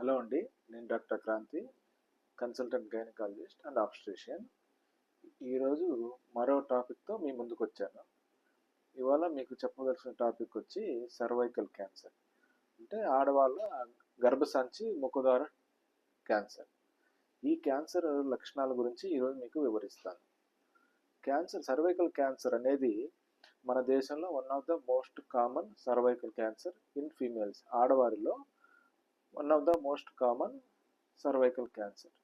Hello అండి నేను doctor Kranti consultant gynaecologist and obstetrician. ఈరోజు మరో టాపిక్తో మీ ముందుకు వచ్చాను. ఇవాళ మీకు చెప్పదలసిన టాపిక్ వచ్చి సర్వైకల్ క్యాన్సర్. అంటే ఆడవాళ్ళ గర్భసంచి ముఖద్వార క్యాన్సర్. ఈ క్యాన్సర్ లక్షణాల గురించి ఈరోజు మీకు వివరిస్తాను. క్యాన్సర్ సర్వైకల్ క్యాన్సర్ అనేది మన దేశంలో one of the most common cervical cancer in females ఆడవారిలో one of the most common cervical cancer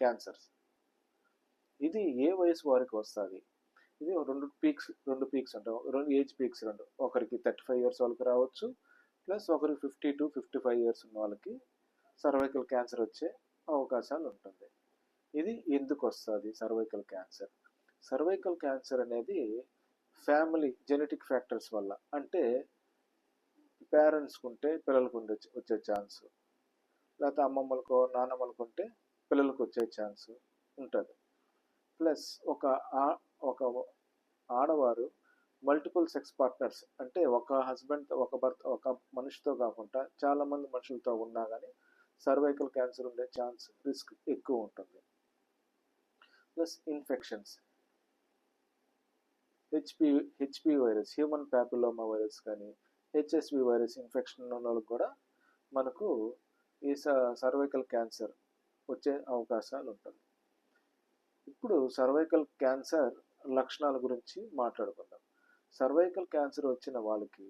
cancers ఇది ఏ వయసు వారికి వస్తుంది? ఇది రెండు పీక్స్ రెండు పీక్స్ ఉంటాయి రెండు ఏజ్ పీక్స్ రెండు. ఒకరికి థర్టీ ఫైవ్ ఇయర్స్ వాళ్ళకి రావచ్చు ప్లస్ ఒకరికి fifty to fifty five years ఉన్న వాళ్ళకి సర్వైకల్ క్యాన్సర్ వచ్చే అవకాశాలు ఉంటుంది. ఇది ఎందుకు వస్తుంది సర్వైకల్ క్యాన్సర్ సర్వైకల్ క్యాన్సర్ అనేది ఫ్యామిలీ జెనెటిక్ ఫ్యాక్టర్స్ వల్ల. అంటే పేరెంట్స్కి ఉంటే పిల్లలకు ఉండే వచ్చే ఛాన్స్ లేకపోతే అమ్మమ్మలకో నాన్నమ్మలకు ఉంటే పిల్లలకు వచ్చే ఛాన్స్ ఉంటుంది. ప్లస్ ఒక ఆ- ఒక ఆడవారు మల్టిపుల్ సెక్స్ పార్ట్నర్స్ అంటే ఒక హస్బెండ్ ఒక భర్త ఒక మనిషితో కాకుండా చాలామంది మనుషులతో ఉన్నా కానీ సర్వైకల్ క్యాన్సర్ ఉండే ఛాన్స్ రిస్క్ ఎక్కువ ఉంటుంది. Plus infections. HP HP virus human papilloma virus కానీ హెచ్ఎస్వి వైరస్ ఇన్ఫెక్షన్ ఉన్న వాళ్ళకి కూడా మనకు ఈ సర్వైకల్ క్యాన్సర్ వచ్చే అవకాశాలు ఉంటుంది ఇప్పుడు సర్వైకల్ క్యాన్సర్ లక్షణాల గురించి మాట్లాడుకుందాం. సర్వైకల్ క్యాన్సర్ వచ్చిన వాళ్ళకి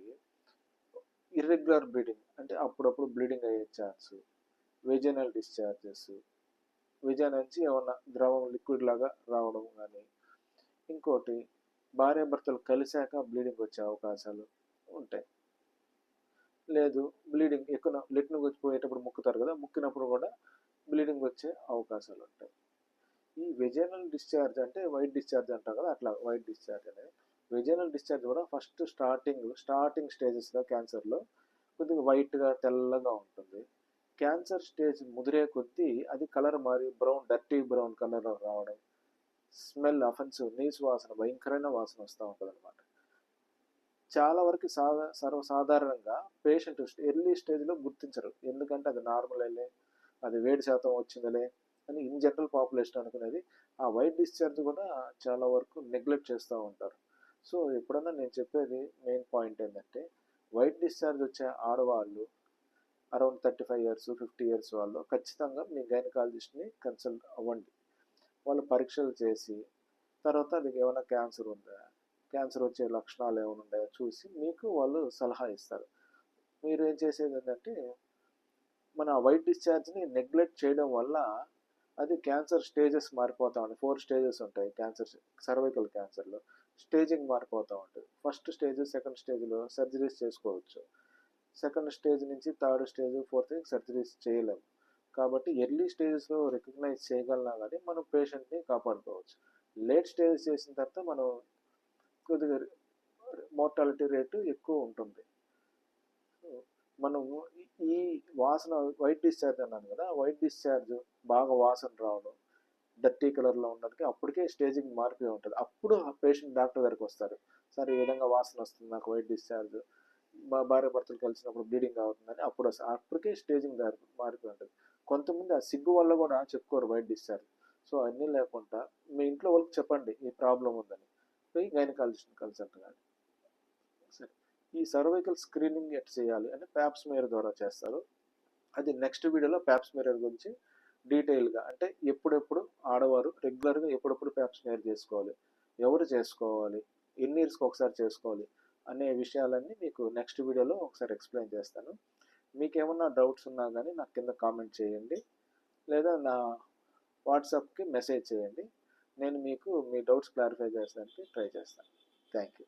ఇర్రెగ్యులర్ బ్లీడింగ్ అంటే అప్పుడప్పుడు బ్లీడింగ్ అయ్యే ఛాన్స్ వెజనల్ డిశ్చార్జెస్ విజయ నుంచి ఏమన్నా ద్రవం లిక్విడ్ లాగా రావడం కానీ ఇంకోటి భార్యాభర్తలు కలిశాక బ్లీడింగ్ వచ్చే అవకాశాలు ఉంటాయి. లేదు బ్లీడింగ్ ఎక్కువ లెట్ను వచ్చిపోయేటప్పుడు ముక్కుతారు కదా ముక్కినప్పుడు కూడా బ్లీడింగ్ వచ్చే అవకాశాలు ఉంటాయి. ఈ వెజనల్ డిశ్చార్జ్ అంటే వైట్ డిశ్చార్జ్ అంటారు కదా అట్లా వైట్ డిశ్చార్జ్ అనేది. వెజనల్ డిశ్చార్జ్ కూడా ఫస్ట్ స్టార్టింగ్ స్టార్టింగ్ స్టేజెస్లో క్యాన్సర్లో కొద్దిగా వైట్గా తెల్లగా ఉంటుంది. క్యాన్సర్ స్టేజ్ ముదిరే కొద్దీ అది కలర్ మారి బ్రౌన్ డర్టీ బ్రౌన్ కలర్ రావడం స్మెల్ అఫెన్సివ్ నీసు వాసన భయంకరమైన వాసన వస్తూ ఉంటుంది అనమాట చాలా వరకు సాధా సర్వసాధారణంగా పేషెంట్ ఎర్లీ స్టేజ్లో గుర్తించరు. ఎందుకంటే అది నార్మల్ అది వేడి శాతం వచ్చిందలే అని ఇన్ జనరల్ పాపులేషన్ అనుకునేది. ఆ వైట్ డిశ్చార్జ్ కూడా చాలా వరకు నెగ్లెక్ట్ చేస్తూ ఉంటారు. సో ఎప్పుడన్నా నేను చెప్పేది మెయిన్ పాయింట్ ఏంటంటే వైట్ డిశ్చార్జ్ వచ్చే ఆడవాళ్ళు around thirty five years fifty years వాళ్ళు ఖచ్చితంగా మీ గైనకాలజిస్ట్ని కన్సల్ట్ అవ్వండి. వాళ్ళు పరీక్షలు చేసి తర్వాత అది ఏమైనా క్యాన్సర్ ఉందా క్యాన్సర్ వచ్చే లక్షణాలు ఏమైనా ఉన్నాయో చూసి మీకు వాళ్ళు సలహా ఇస్తారు. మీరు ఏం చేసేది ఏంటంటే మన వైట్ డిశ్చార్జ్ని నెగ్లెక్ట్ చేయడం వల్ల అది క్యాన్సర్ స్టేజెస్ మారిపోతూ ఉంటాయి. ఫోర్ స్టేజెస్ ఉంటాయి క్యాన్సర్ సర్వైకల్ క్యాన్సర్లో. స్టేజింగ్ మారిపోతూ ఉంటుంది. ఫస్ట్ స్టేజ్ సెకండ్ స్టేజ్లో సర్జరీస్ చేసుకోవచ్చు. సెకండ్ స్టేజ్ నుంచి థర్డ్ స్టేజ్ ఫోర్త్ సర్జరీస్ చేయలేము. కాబట్టి ఎర్లీ స్టేజెస్లో రికగ్నైజ్ చేయగలనా కానీ మనం పేషెంట్ని కాపాడుకోవచ్చు. లేట్ స్టేజ్ చేసిన తర్వాత మనం కొద్దిగా మోర్టాలిటీ రేటు ఎక్కువ ఉంటుంది. మనము ఈ వాసన వైట్ డిశ్చార్జ్ అన్నాను కదా వైట్ డిశ్చార్జ్ బాగా వాసన రావడం డర్టీ కలర్లో ఉండడానికి అప్పటికే స్టేజింగ్ మారిపోయి ఉంటుంది. అప్పుడు ఆ పేషెంట్ డాక్టర్ దగ్గరికి వస్తారు. సార్ ఈ విధంగా వాసన వస్తుంది నాకు వైట్ డిశ్చార్జ్ మా భార్య భర్తలు కలిసినప్పుడు బ్లీడింగ్ అవుతుందని అప్పుడు అప్పటికే స్టేజింగ్ మారిపోయి ఉంటుంది. కొంతమంది ఆ సిగ్గు వల్ల కూడా చెప్పుకోరు వైట్ డిశ్చార్జ్ సో అన్నీ లేకుండా మీ ఇంట్లో వాళ్ళకి చెప్పండి ఈ ప్రాబ్లం ఉందని. పోయి గైనకాలజిస్ట్ని కన్సల్ట్ కానీ సరే. ఈ సర్వైకల్ స్క్రీనింగ్ ఎట్ చేయాలి అంటే ప్యాప్స్మేరర్ ద్వారా చేస్తారు. అది నెక్స్ట్ వీడియోలో ప్యాప్స్ గురించి డీటెయిల్గా అంటే ఎప్పుడెప్పుడు ఆడవారు రెగ్యులర్గా ఎప్పుడెప్పుడు ప్యాప్స్మేయర్ చేసుకోవాలి ఎవరు చేసుకోవాలి ఎన్ని ఇయర్స్కి ఒకసారి చేసుకోవాలి అనే విషయాలన్నీ మీకు నెక్స్ట్ వీడియోలో ఒకసారి ఎక్స్ప్లెయిన్ చేస్తాను. మీకు ఏమన్నా డౌట్స్ ఉన్నా కానీ నాకు కింద కామెంట్ చేయండి. లేదా నా వాట్సాప్కి మెసేజ్ చేయండి. నేను మీకు మీ డౌట్స్ క్లారిఫై చేసడానికి ట్రై చేస్తాను థ్యాంక్ యూ